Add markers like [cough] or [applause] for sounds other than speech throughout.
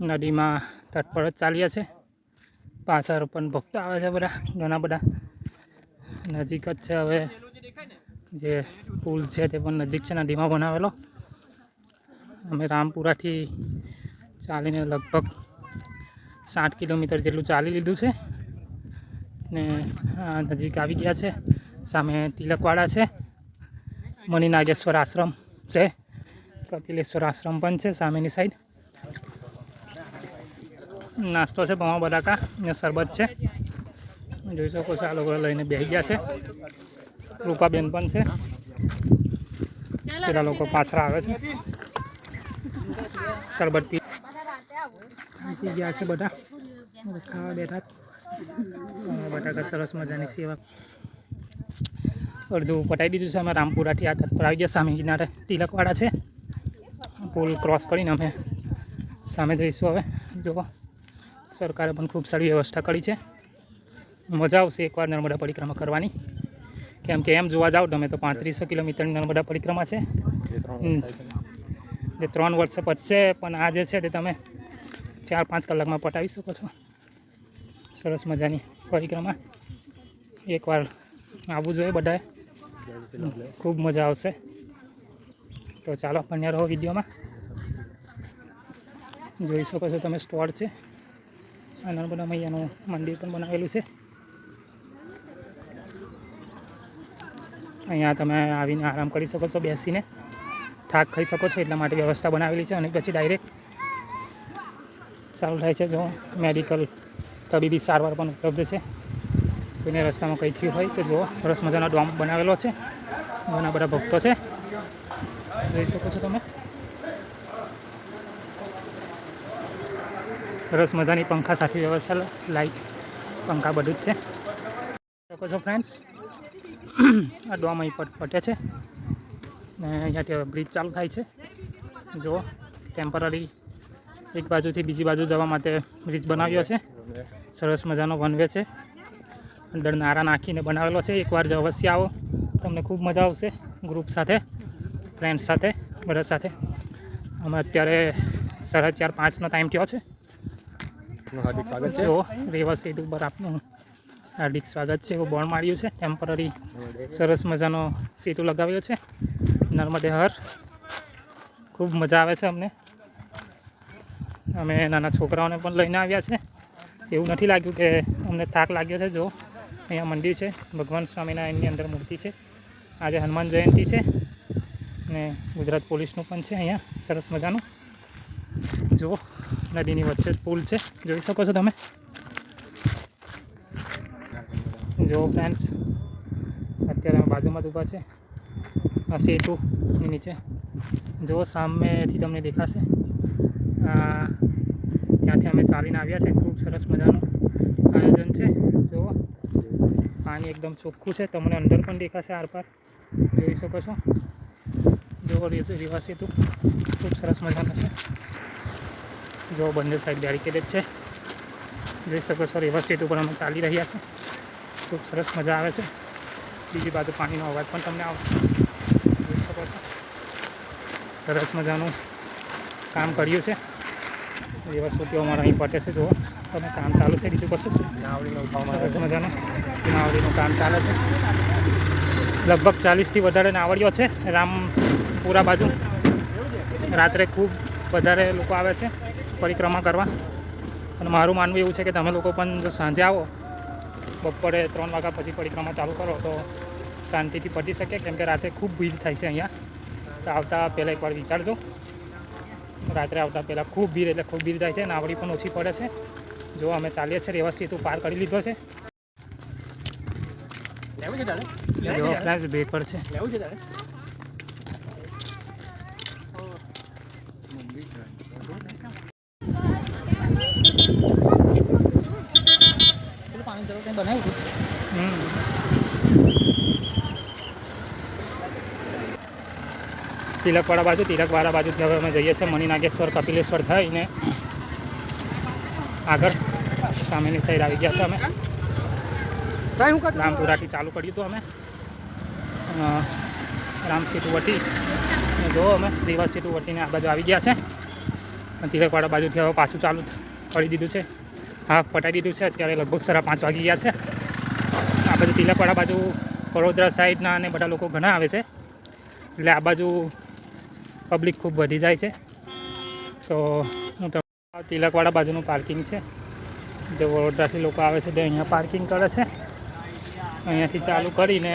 નદીમાં તટ પર જ ચાલ્યા છે. પાછળ પણ ભક્તો આવે છે બધા, ઘણા બધા. નજીક જ છે હવે જે પુલ છે તે પણ નજીક છે નદીમાં બનાવેલો. અમે રામપુરાથી ચાલીને લગભગ સાઠ કિલોમીટર જેટલું ચાલી લીધું છે. ને નજીક આવી ગયા છે. સામે તિલકવાડા છે. મણિનાગેશ્વર આશ્રમ છે. કપિલેશ્વર આશ્રમ પણ છે સામેની સાઈડ નાસ્તો છે પૌવા બટાકા ને શરબત છે. જોઈ શકો છો આ લોકો લઈને બેસી ગયા છે. રૂપાબેન પણ છે. પેલા લોકો પાછળ આવે છે. શરબત પી પી ગયા છે બધા. ખાવા બેઠા. બટાકા સરસ મજાની સેવા. અડધું પટાવી દીધું છે અમે રામપુરાથી આ તત્પર આવી ગયા સામે કિનારે તિલકવાડા છે. પુલ ક્રોસ કરીને અમે સામે જઈશું હવે. જુઓ સરકારે પણ ખૂબ સારી વ્યવસ્થા કરી છે. મજા આવશે એકવાર નર્મદા પરિક્રમા કરવાની. કેમ કે એમ જોવા જાઓ તમે તો પાંત્રીસો કિલોમીટરની નર્મદા પરિક્રમા છે. જે ત્રણ વર્ષે પચશે પણ આ જે છે તે તમે ચાર પાંચ કલાકમાં પટાવી શકો છો. સરસ મજાની પરિક્રમા. એકવાર આવવું જોઈએ બધાએ. ખૂબ મજા આવશે. તો ચાલો, બન્યા રહો વિડીયોમાં. જોઈ શકો છો તમે સ્ટોર છે. નર્મદા મૈયાનું મંદિર પણ બનાવેલું છે. અહીંયા તમે આવીને આરામ કરી શકો છો, બેસીને થાક ખાઈ શકો છો, એટલા માટે વ્યવસ્થા બનાવેલી છે અને પછી ડાયરેક્ટ ચાલુ થાય છે જો મેડિકલ તબીબી સારવાર પણ ઉપલબ્ધ છે. કોઈને રસ્તામાં કંઈ થયું હોય તો જુઓ સરસ મજાનો ડોમ બનાવેલો છે. ઘણા બધા ભક્તો છે. જોઈ શકો છો તમે. સરસ મજાની પંખા સાથે વ્યવસ્થા લાઇટ પંખા બધું જ છે. શકો છો ફ્રેન્ડ્સ આ ડોમ અહીં પટે છે. ને અહીંયાથી બ્રિજ ચાલુ થાય છે. જુઓ ટેમ્પરરી એક બાજુથી બીજી બાજુ જવા માટે બ્રિજ બનાવ્યો છે. સરસ મજાનો વનવે છે. અંદર નારા નાખીને બનાવેલો છે. એકવાર જો અવશ્ય આવો. તમને ખૂબ મજા આવશે ગ્રુપ સાથે ફ્રેન્ડ્સ સાથે, બધા સાથે. અમે અત્યારે સાડા ચાર, પાંચનો ટાઈમ થયો છે. હાર્દિક સ્વાગત છે. જો રેવા સીટ ઉપર આપનું હાર્દિક સ્વાગત છે. એવું બોર્ડ માર્યું છે. ટેમ્પરરી સરસ મજાનો સીટો લગાવ્યો છે. નર્મદે હર. ખૂબ મજા આવે છે અમને. અમે નાના છોકરાઓને પણ લઈને આવ્યા છે. એવું નથી લાગ્યું કે અમને થાક લાગ્યો છે. જો, અહીંયા મંદિર છે. ભગવાન સ્વામિનારાયણની અંદર મૂર્તિ છે. આજે હનુમાન જયંતિ છે. ને ગુજરાત પોલીસનું પણ છે અહીંયા. સરસ મજાનું. જુઓ નદીની વચ્ચે પુલ છે. જોઈ શકો છો તમે. જો ફ્રેન્ડ્સ અત્યારે બાજુમાં જ ઊભા છે. આ સેતુની નીચે. જો સામેથી તમને દેખાશે. ત્યાંથી અમે ચાલીને આવ્યા છે. ખૂબ સરસ મજાનું આયોજન છે. જુઓ. પાણી એકદમ ચોખ્ખું છે. તમને અંદર પણ દેખાશે આરપાર જોઈ શકો છો. જુઓ રી- સેતુ. ખૂબ સરસ મજાનું છે. જો બંને સાઈડ બેરિકેડેડ છે. જોઈ શકો છો રિવર સેતુ પર અમે ચાલી રહ્યા છે ખૂબ સરસ મજા આવે છે. બીજી બાજુ પાણીનો અવાજ પણ તમને આવશે. જોઈ શકો છો. સરસ મજાનું કામ કર્યું છે. રેવા સેતુ અમારે અહીં પટે છે. જુઓ તમે કામ ચાલુ છે બીજું કશું? નાવડીનો સરસ મજાનું નાવડીનું કામ ચાલે છે. લગભગ ચાલીસથી વધારે નાવડીઓ છે. રામપુરા બાજુ. રાત્રે ખૂબ વધારે લોકો આવે છે. પરિક્રમા કરવા. અને મારું માનવું એવું છે કે તમે લોકો પણ જો સાંજે આવો બપોરે ત્રણ વાગ્યા પછી પરિક્રમા ચાલુ કરો તો શાંતિથી પતી શકે. કેમ કે રાતે ખૂબ ભીડ થાય છે અહીંયા. તો આવતા પહેલાં એકવાર વિચારજો. રાત્રે આવતા પહેલાં ખૂબ ભીડ એટલે ખૂબ ભીડ થાય છે. નાવડી પણ ઓછી પડે છે. જો અમે ચાલીએ છીએ રેવા સેતુ પાર કરી લીધો છે. લેવું છે બ્રેક પર છે. લેવું છે તારે પેલું પાણી જરૂર કંઈ બનાવ્યું. તિલકવાડા બાજુ તિલકવાડા બાજુથી હવે અમે જઈએ છીએ મણિનાગેશ્વર કપિલેશ્વર થઈને. આગળ સામેની સાઈડ આવી ગયા છે અમે. રામપુરાથી ચાલુ કર્યું હતું અમે. રામ સેતુ વટી જો અમે રીવા સેતુ વટીને આ બાજુ આવી ગયા છે. તિલકવાડા બાજુથી હવે પાછું ચાલુ કરી દીધું છે. હા, પટાઈ દીધું છે. અત્યારે લગભગ સાડા પાંચ વાગી ગયા છે. આ બાજુ તિલકવાડા બાજુ વડોદરા સાઈડના અને બધા લોકો ઘણા આવે છે. એટલે આ બાજુ પબ્લિક ખૂબ વધી જાય છે. તો તિલકવાડા બાજુનું પાર્કિંગ છે. જે વડોદરાથી લોકો આવે છે, તે અહીંયા પાર્કિંગ કરે છે. અહીંયાથી ચાલુ કરીને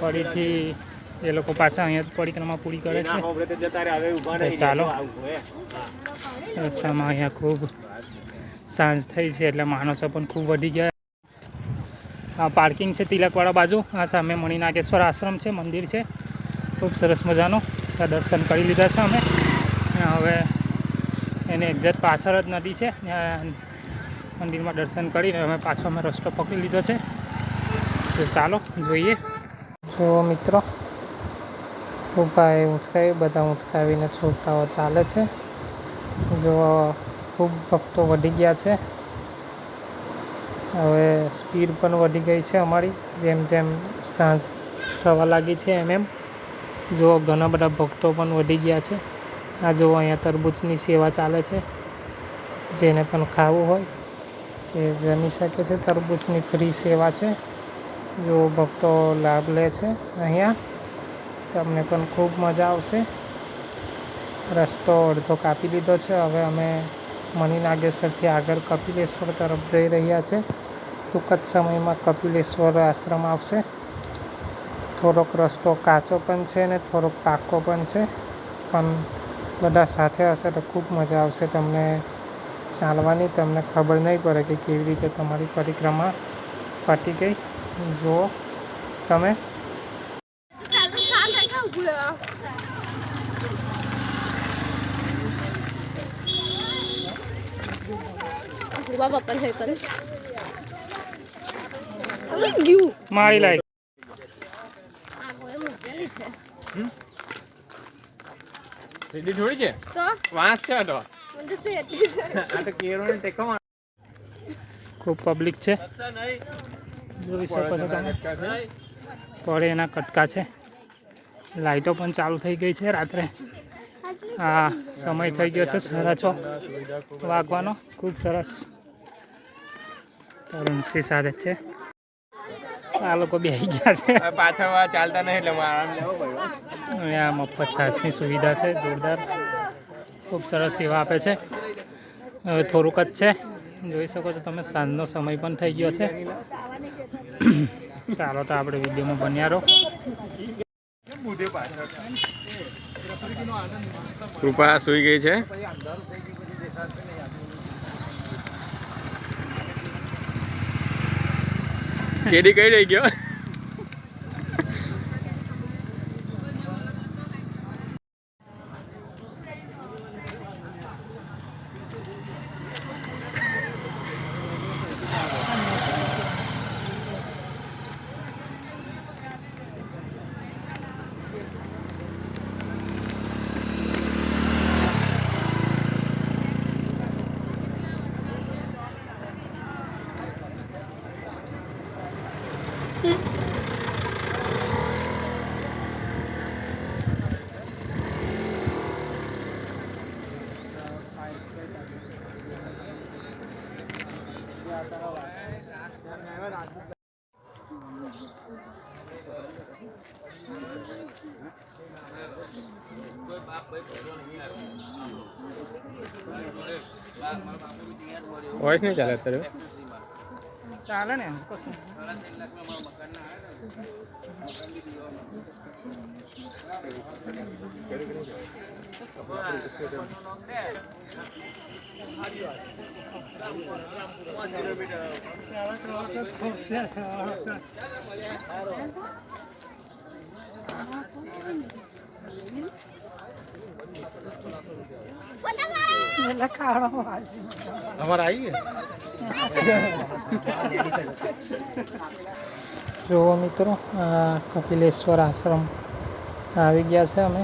ફરીથી એ લોકો પાછા અહીંયા પરિક્રમા પૂરી કરે છે. ચાલો, રસ્તામાં અહીંયા ખૂબ સાંજ થઈ છે એટલે માણસો પણ ખૂબ વધી ગયા. આ પાર્કિંગ છે તિલકવાડા બાજુ. આ સામે મણિનાગેશ્વર આશ્રમ છે, મંદિર છે. ખૂબ સરસ મજાનું. ત્યાં દર્શન કરી લીધા છે અમે. હવે એની એક્ઝેક્ટ પાછળ જ નદી છે. મંદિરમાં દર્શન કરીને અમે પાછો અમે રસ્તો પકડી લીધો છે. તો ચાલો, જોઈએ. જુઓ મિત્રો ખૂબ ભાઈ ઉંચકાવી બધા ઉંચકાવીને છોકરાઓ ચાલે છે. જો ખૂબ ભક્તો વધી ગયા છે. હવે સ્પીડ પણ વધી ગઈ છે અમારી, જેમ જેમ સાંજ થવા લાગી છે એમ એમ. જો ઘણા બધા ભક્તો પણ વધી ગયા છે. આ જો અહીંયા તરબૂચની સેવા ચાલે છે, જેને પણ ખાવું હોય તે જમી શકે છે. તરબૂચની ફ્રી સેવા છે. જો ભક્તો લાભ લે છે અહીંયા, તમને પણ ખૂબ મજા આવશે. રસ્તો અડધો કાપી દીધો છે. હવે અમે મણિનાગેશ્વરથી આગળ કપિલેશ્વર તરફ જઈ રહ્યા છે. ટૂંક જ સમયમાં કપિલેશ્વર આશ્રમ આવશે. થોડોક રસ્તો કાચો પણ છે ને થોડોક પાકો પણ છે. પણ બધા સાથે હશે તો ખૂબ મજા આવશે તમને ચાલવાની. તમને ખબર નહીં પડે કે કેવી રીતે તમારી પરિક્રમા પતી ગઈ. જુઓ તમે. બાબા પર હે કરે. ગયું. મારી લાયક આ કોઈ મૂકેલી છે રેડી થોડી છે? તો? વાંસ છે આ તો. મને તો શેઠી [laughs] આ તો કેરોને ટેકો માં ખૂબ પબ્લિક છે. જોઈ શકો છો તમે. પડે એના કટકા છે. લાઇટો પણ ચાલુ થઈ ગઈ છે રાત્રે. આ સમય થઈ ગયો છે સાડા છ. વાગવાનો. ખૂબ સરસ. તરુણસિંહ સાથે છે. આ લોકો બે ગયા છે. પાછળ ચાલતા નહીં એટલે આરામ લેવો પડ્યો. આ મફત છાસની સુવિધા છે જોરદાર. ખૂબ સરસ સેવા આપે છે. હવે થોડુંક જ છે. જોઈ શકો છો તમે સાંજનો સમય પણ થઈ ગયો છે. ચાલો તો આપણે વિડીયોમાં બન્યા રહો. કૃપા સુઈ ગઈ છે. કેડી કઈ રહી ગયો? વોઇસ નહીં ચાલે અત્યારે આવી જુઓ મિત્રો આ કપિલેશ્વર આશ્રમ આવી ગયા છે અમે.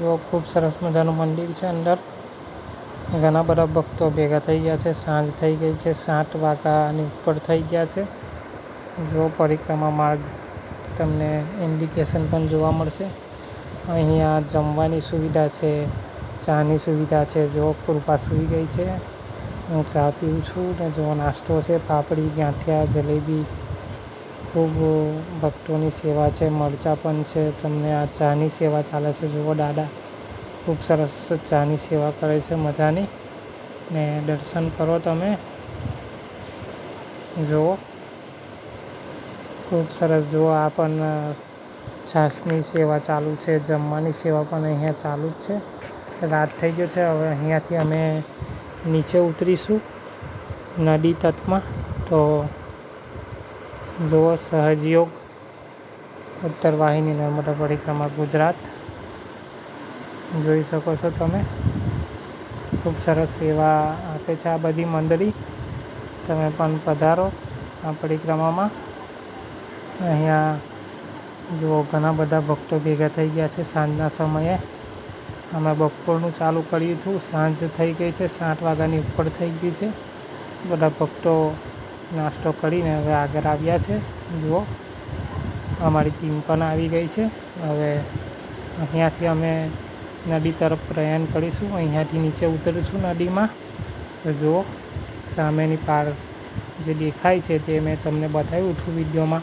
જો ખૂબ સરસ મજાનું મંદિર છે અંદર. ઘણા બધા ભક્તો ભેગા થઈ ગયા છે. સાંજ થઈ ગઈ છે સાત વાગ્યાની ઉપર થઈ ગયા છે. જો પરિક્રમા માર્ગ તમને ઇન્ડિકેશન પણ જોવા મળશે. અહીંયા જમવાની સુવિધા છે ચાની સુવિધા છે, જો કૃપા સૂઈ ગઈ છે. હું ચા પીઉં છું ને જો નાસ્તો છે, પાપડી, ગાંઠિયા, જલેબી, ખૂબ ભક્તોની સેવા છે, મરચાં પણ છે. તમને આ ચાની સેવા ચાલે છે? જુઓ દાદા, ખૂબ સરસ ચાની સેવા કરે છે મજાની. ને દર્શન કરો તમે. જુઓ, ખૂબ સરસ. જુઓ, આ પણ છાશની સેવા ચાલુ છે, જમવાની સેવા પણ અહીંયા ચાલુ જ છે. રાત થઈ ગયો છે. હવે અહીંયાથી અમે નીચે ઉતરીશું નદી તટમાં. તો જુઓ સહજયોગ ઉત્તર વાહિની નર્મદા પરિક્રમા, ગુજરાત. જોઈ શકો છો તમે. ખૂબ સરસ સેવા આપે છે આ બધી મંડળી. તમે પણ પધારો આ પરિક્રમામાં. અહીંયા જુઓ ઘણા બધા ભક્તો ભેગા થઈ ગયા છે સાંજના સમયે. અમે બપોરનું ચાલુ કર્યું હતું. સાંજ થઈ ગઈ છે, સાત વાગ્યાની ઉપર થઈ ગયું છે. બધા ભક્તો નાસ્તો કરીને હવે આગળ આવ્યા છે. જુઓ, અમારી ટીમ પણ આવી ગઈ છે. હવે અહીંયાથી અમે નદી તરફ પ્રયાણ કરીશું. અહીંયાથી નીચે ઉતરીશું નદીમાં. તો જુઓ, સામેની પાર જે દેખાય છે તે મેં તમને બતાવ્યું હતું વિડીયોમાં.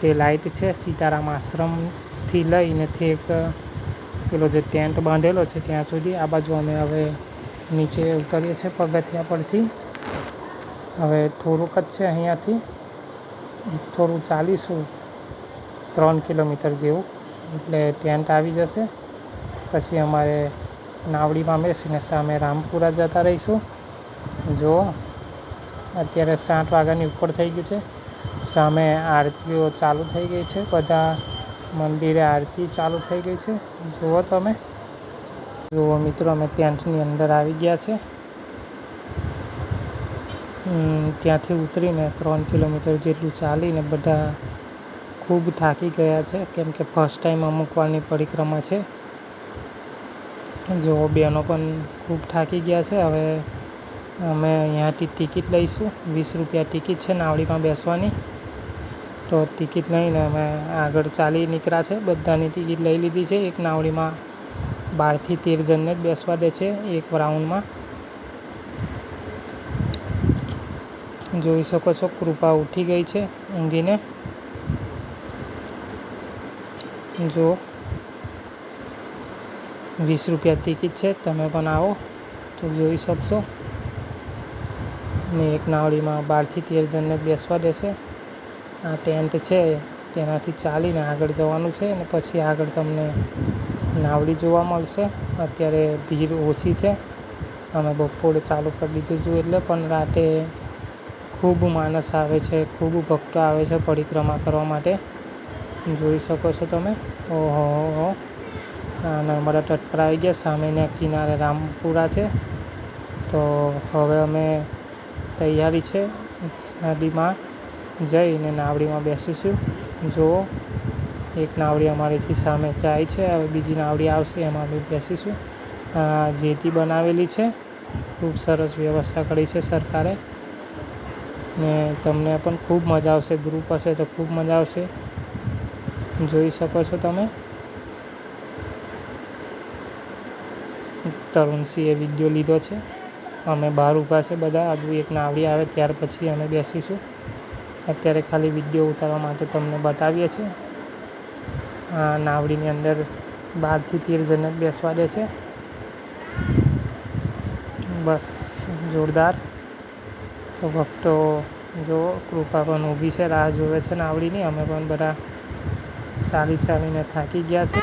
તે લાઇટ છે. સીતારામ આશ્રમથી લઈને છેક પેલો જે ટેન્ટ બાંધેલો છે ત્યાં સુધી આ બાજુ અમે હવે નીચે ઉતરીએ છીએ પગથિયા પરથી. હવે થોડુંક જ છે અહીંયાથી. થોડું ચાલીશું ત્રણ કિલોમીટર જેવું. એટલે ટેન્ટ આવી જશે. પછી અમારે નાવડીમાં બેસીને સામે રામપુરા જતા રહીશું. જુઓ અત્યારે સાત વાગ્યાની ઉપર થઈ ગયું છે. સામે આરતીઓ ચાલુ થઈ ગઈ છે. બધા મંદિરે આરતી ચાલુ થઈ ગઈ છે. જુઓ તમે. જુઓ મિત્રો, અમે ટેન્ટની અંદર આવી ગયા છે. ત્યાંથી ઉતરીને ત્રણ કિલોમીટર જેટલું ચાલીને બધા ખૂબ થાકી ગયા છે. કેમ કે ફર્સ્ટ ટાઈમ અમુક વારની પરિક્રમા છે. જો બહેનો પણ ખૂબ થાકી ગયા છે. હવે અમે અહીંયાથી ટિકિટ લઈશું. વીસ રૂપિયા ટિકિટ છે નાવડીમાં બેસવાની. તો ટિકિટ લઈને અમે આગળ ચાલી નીકળ્યા છે. બધાની ટિકિટ લઈ લીધી છે. એક નાવડીમાં બારથી તેર જણને જ બેસવા દે છે એક રાઉન્ડમાં. જોઈ શકો છો કૃપા ઉઠી ગઈ છે ઊંઘીને. જો વીસ રૂપિયા ટિકિટ છે, તમે પણ આવો તો જોઈ શકશો. ને એક નાવડીમાં બારથી તેર જણને જ બેસવા દેશે. આ ટેન્ટ છે, તેનાથી ચાલીને આગળ જવાનું છે અને પછી આગળ તમને નાવડી જોવા મળશે. અત્યારે ભીડ ઓછી છે. અમે બપોરે ચાલુ કરી દીધું હતું એટલે પણ રાતે ખૂબ માણસ આવે છે, ખૂબ ભક્તો આવે છે પરિક્રમા કરવા માટે. જોઈ શકો છો તમે. ઓહો, હો નર્મદા તટ પર આવી ગયા, સામેના કિનારે રામપુરા છે. તો હવે અમે તૈયારી છે નદીમાં. જઈને નાવડીમાં બેસીશું જુઓ, એક નાવડી અમારીથી સામે જાય છે, હવે બીજી નાવડી આવશે, એમાં અમે બેસીશું જેતી બનાવેલી છે. ખૂબ સરસ વ્યવસ્થા કરી છે સરકારે. ને તમને પણ ખૂબ મજા આવશે, ગ્રુપ હશે તો ખૂબ મજા આવશે. જોઈ શકો છો તમે. તરુણસિંહે વીડિયો લીધો છે. અમે બહાર ઊભા છે બધા. હજુ એક નાવડી આવે ત્યાર પછી અમે બેસીશું. અત્યારે ખાલી વીડિયો ઉતારવા માટે તમને બતાવીએ છીએ. આ નાવડીની અંદર બારથી તેર બેસવા દે છે. બસ જોરદાર. તો ભક્તો જો કૃપા પણ ઊભી છે રાહ જોવે છે નાવડીની. અમે પણ બધા ચાલી ચાલીને થાકી ગયા છે.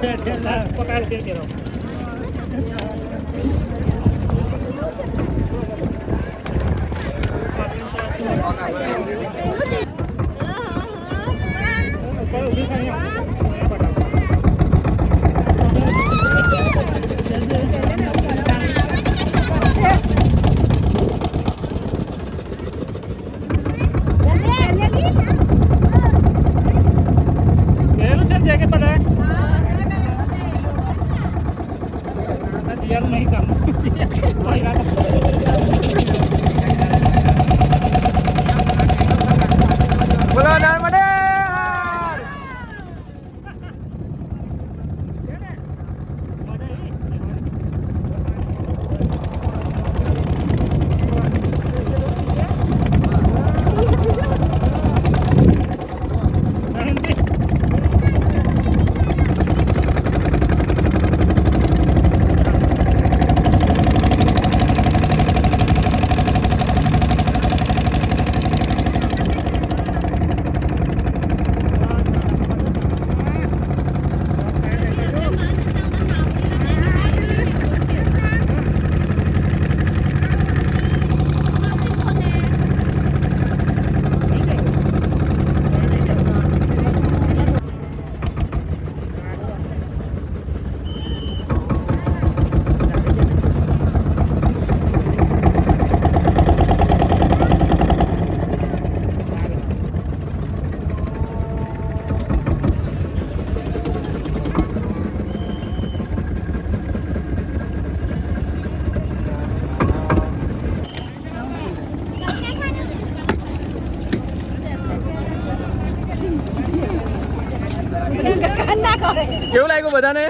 પહેરેલું છે ને જેકેટ બધા જીયારું નહીં કામ બોલો નર્મદે હર! કેવું લાગ્યું બધાને